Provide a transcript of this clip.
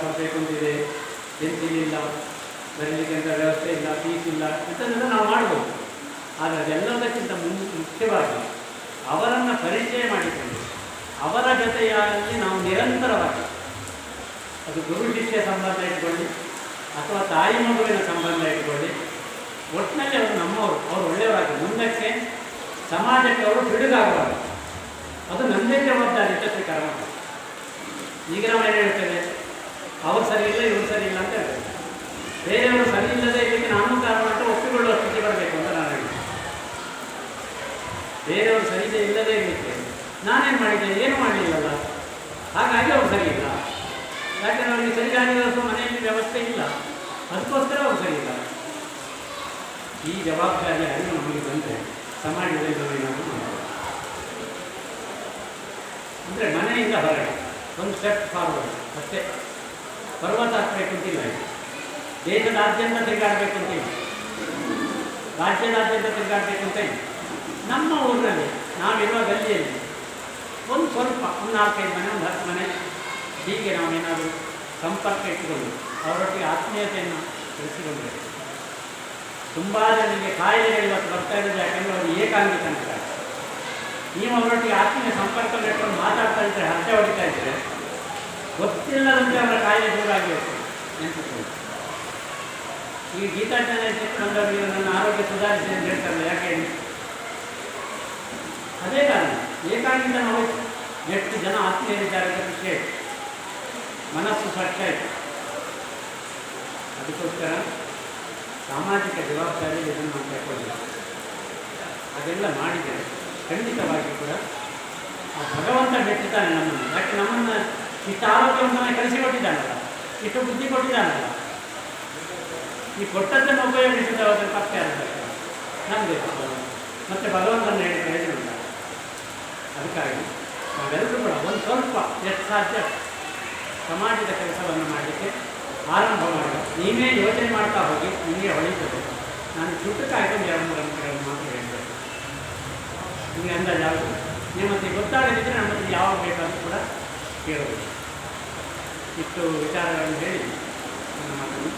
ಕೊಡಬೇಕು ಅಂತಿದೆ ಇಲ್ಲ ಬರಲಿಕ್ಕೆ ಅಂತ ವ್ಯವಸ್ಥೆ ಇಲ್ಲ ಫೀಸ್ ಇಲ್ಲ ಇಂಥದ್ದೆಲ್ಲ ನಾವು ಮಾಡ್ಬೋದು. ಆದರೆ ಅದೆಲ್ಲದಕ್ಕಿಂತ ಮುನ್ ಮುಖ್ಯವಾಗಿ ಅವರನ್ನು ಪರಿಚಯ ಮಾಡಿಕೊಂಡು ಅವರ ಜೊತೆಯಲ್ಲಿ ನಾವು ನಿರಂತರವಾಗಿ ಅದು ಗುರು ಶಿಷ್ಯ ಸಂಬಂಧ ಇಟ್ಕೊಳ್ಳಿ ಅಥವಾ ತಾಯಿ ಮಗುವಿನ ಸಂಬಂಧ ಇಟ್ಕೊಳ್ಳಿ ಒಟ್ಟಿನಲ್ಲಿ ಅವರು ನಮ್ಮವರು, ಅವರು ಒಳ್ಳೆಯವರಾಗಿ ಮುಂದಕ್ಕೆ ಸಮಾಜಕ್ಕೆ ಅವರು ಬಿಡುಗಾಗಬಾರದು ಅದು ನಂದೇ ಜವಾಬ್ದಾರಿ ಕರ್ಮ ಈಗ ನಾವು ಏನು ಹೇಳ್ತೇವೆ? ಅವ್ರು ಸರಿ ಇಲ್ಲ, ಇವ್ರು ಸರಿ ಇಲ್ಲ ಅಂತ ಹೇಳ್ತಾರೆ. ಬೇರೆಯವರು ಸರಿ ಇಲ್ಲದೆ ಇದಕ್ಕೆ ನಾನು ಕಾರಣ ಅಂತ ಒಪ್ಪಿಕೊಳ್ಳುವ ಸ್ಥಿತಿ ಬರಬೇಕು ಅಂತ ನಾನು ಹೇಳ್ತೇನೆ. ಬೇರೆಯವರು ಸರಿ ಇಲ್ಲದೆ ಇರಲಿಕ್ಕೆ ನಾನೇನು ಮಾಡಿದ್ದೆ, ಏನು ಮಾಡಲಿಲ್ಲಲ್ಲ? ಹಾಗಾಗಿ ಅವ್ರು ಸರಿ ಇಲ್ಲ. ಯಾಕಂದ್ರೆ ಅವರಿಗೆ ಸರಿಯಾಗಿ ವ್ಯವಸ್ಥೆ ಮನೆಯಲ್ಲಿ ವ್ಯವಸ್ಥೆ ಇಲ್ಲ? ಅದಕ್ಕೋಸ್ಕರ ಅವ್ರು ಸರಿ ಇಲ್ಲ. ಈ ಜವಾಬ್ದಾರಿ ಅರಿವು ನಮಗೆ ಬಂದರೆ ಸಮಾಜದಲ್ಲಿ ಏನಾದರೂ ಅಂದರೆ ಮನೆಯಿಂದ ಹೊರಗೆ, ಒಂದು ಸ್ಟೆಪ್ ಫಾರ್ವರ್ಡ್ ಅಷ್ಟೇ. ಪರ್ವತ ಹಾಕ್ಬೇಕು ಅಂತಿಲ್ಲ. ದೇಶದಾದ್ಯಂತ ತಿರುಗಾಡಬೇಕು ಅಂತ ಇಲ್ಲ. ರಾಜ್ಯದಾದ್ಯಂತ ತಿರುಗಾಡಬೇಕು ಅಂತ ಇಲ್ಲ. ನಮ್ಮ ಊರಿನಲ್ಲಿ, ನಾವಿರುವ ಗಲ್ಲಿಯಲ್ಲಿ ಒಂದು ಸ್ವಲ್ಪ, ಒಂದು ನಾಲ್ಕೈದು ಮನೆ, ಒಂದು ಹತ್ತು ಮನೆ, ಹೀಗೆ ನಾವೇನಾದರೂ ಸಂಪರ್ಕ ಇಟ್ಟುಕೊಂಡು, ಅವರೊಟ್ಟಿಗೆ ಆತ್ಮೀಯತೆಯನ್ನು ಬೆಳೆಸಿಕೊಂಡ್ರೆ ತುಂಬ ಜನರಿಗೆ ಕಾಯಿಲೆಗಳು ಇವತ್ತು ಬರ್ತಾ ಇರೋದು, ಯಾಕಂದರೆ ಅವರು ಏಕಾಂಗಿ ತನಕ. ನೀವು ಅವರೊಟ್ಟಿಗೆ ಆತ್ಮೀಯ ಸಂಪರ್ಕ ಇಟ್ಕೊಂಡು ಮಾತಾಡ್ತಾ ಇದ್ದರೆ ಹರಟೆ ಹೊಡಿತಾ ಇದ್ದರೆ ಗೊತ್ತಿಲ್ಲದಂತೆ ಅವರ ಕಾಯಿಲೆ ದೂರ ಆಗಿರುತ್ತೆ ಈ ಗೀತಾಜ್ಞಾನ ಬಂದವರಿಗೆ ನನ್ನ ಆರೋಗ್ಯ ಸುಧಾರಿಸಿ ಅಂತ ಹೇಳ್ತಾರಲ್ಲ, ಯಾಕೆ ಅದೇ ಕಾರಣ, ಏಕಾಗಿಂದ ನಾವು ಎಷ್ಟು ಜನ ಆತ್ಮೀಯರಿದ್ದಾರೆ ಖುಷಿ ಮನಸ್ಸು ಸ್ವಚ್ಛ ಆಯಿತು. ಅದಕ್ಕೋಸ್ಕರ ಸಾಮಾಜಿಕ ಜವಾಬ್ದಾರಿ ಇದನ್ನು ನಾವು ತಗೊಳ್ಬೇಕು ಅದೆಲ್ಲ ಮಾಡಿದರೆ ಖಂಡಿತವಾಗಿ ಕೂಡ ಆ ಭಗವಂತ ಮೆಚ್ಚಿದ್ದಾನೆ ನಮ್ಮನ್ನು. ಯಾಕೆ ನಮ್ಮನ್ನು ಇಷ್ಟು ಆರೋಗ್ಯವಂತನ ಕಲಿಸಿಕೊಟ್ಟಿದ್ದಾನಲ್ಲ ಇಷ್ಟು ಬುದ್ಧಿ ಕೊಟ್ಟಿದ್ದಾನಲ್ಲ. ಈ ಕೊಟ್ಟದ್ದನ್ನು ಉಪಯೋಗಿಸಿದ ಅವರ ತಪ್ಪೇ ಆಗ್ತದೆ ನಮಗೆ ಮತ್ತೆ ಭಗವಂತನ ಹೇಳಿ ಪ್ರಯೋಜನ ಅದಕ್ಕಾಗಿ ನಾವೆಲ್ಲರೂ ಕೂಡ ಒಂದು ಸ್ವಲ್ಪ ಎಷ್ಟು ಸಾಧ್ಯ ಸಮಾಜದ ಕೆಲಸವನ್ನು ಮಾಡಲಿಕ್ಕೆ ಆರಂಭ ಮಾಡಿ ನೀವೇ ಯೋಚನೆ ಮಾಡ್ತಾ ಹೋಗಿ ನಿಮಗೆ ಹೊಳಿತದೆ ನಾನು ಚುಟುಕಾಯ್ತು ಯಾವ ಮೂರು ಅಂಕಗಳನ್ನು ಮಾತ್ರ ಹೇಳ್ತೇನೆ. ನಿಮಗೆ ಅಂದಾಜು ಯಾವುದು? ಮತ್ತೆ ಗೊತ್ತಾಗದಿದ್ದರೆ ನಮ್ಮ ಯಾವಾಗ ಬೇಕಾದರೂ ಕೂಡ ಕೇಳಬಹುದು ಇತ್ತು ವಿಚಾರಗಳನ್ನು ಹೇಳಿ ನನ್ನ ಮಾತನ್ನು